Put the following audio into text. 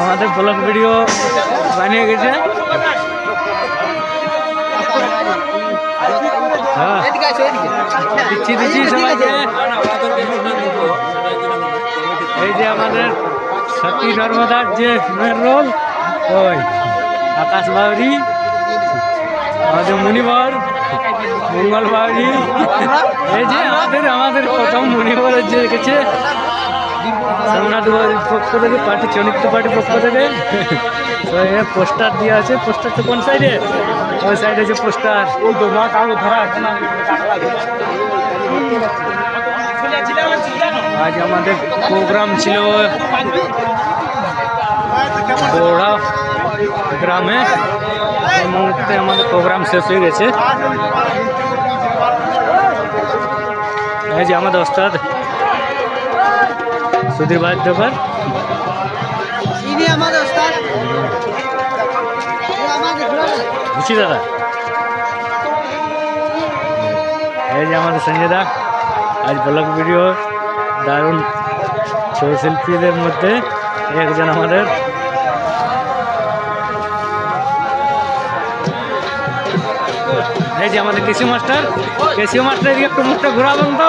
আমাদের blog video বানিয়ে গেছে। হ্যাঁ। দিচ্ছি দিচ্ছি এই যে আমাদের সতী নর্মদার যে মেন রোল ওই আকাশ বাউরি, আমাদের মণিবর মঙ্গল বাউরি। এই যে আমাদের আমাদের প্রথম মণিবরের যে গেছে সোমনাথ পক্ষ থেকে পার্টি চনিত্য পার্টির পক্ষ থেকে। পোস্টার দিয়ে আছে পোস্টারটা কোন সাইডে ওই সাইডে যে পোস্টার। ওই তো মা কালো ধরা আছে না। আজ আমাদের প্রোগ্রাম ছিল বোড়া গ্রামে। এই মুহূর্তে আমাদের প্রোগ্রাম শেষ হয়ে গেছে। এই যে আমাদের ওস্তাদ। সুধীর বাদ্যকর ইনি আমাদের ওস্তাদ। এ আমাদের ঘোরাবে বুঝছি দাদা? এই যে আমাদের সঞ্জয় দা আজ ব্লগ ভিডিও দারুণ ছবি শিল্পীদের মধ্যে একজন আমাদের। এই যে আমাদের কৃষি মাস্টার কৃষি মাস্টার একটু মুখটা ঘোরাবেন তো।